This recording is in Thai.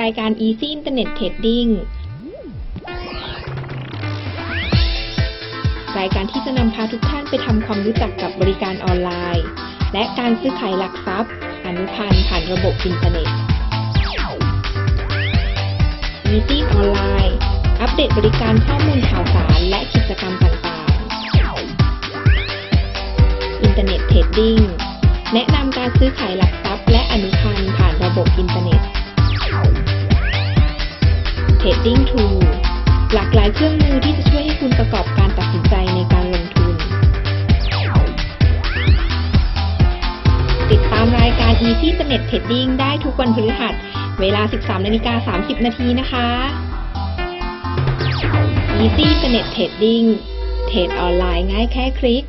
รายการ Easy Internet Trading รายการที่จะนำพาทุกท่านไปทำความรู้จักกับบริการออนไลน์ และการซื้อขายหลักทรัพย์ อนุพันธ์ผ่านระบบอินเทอร์เน็ต Easy ออนไลน์ อัปเดตบริการข้อมูลข่าวสารและกิจกรรมต่างๆ อินเทอร์เน็ตเทรดดิ้งแนะนำการซื้อขายหลักทรัพย์ Trading Tool หลากหลายเครื่องมือที่จะช่วยให้คุณประกอบการตัดสินใจในการลงทุน ติดตามรายการ Easy Internet Trading ได้ทุกวันพฤหัส เวลา 13นาฬิกา30 นาทีนะคะ Easy Internet Trading เทรดออนไลน์ง่ายแค่คลิก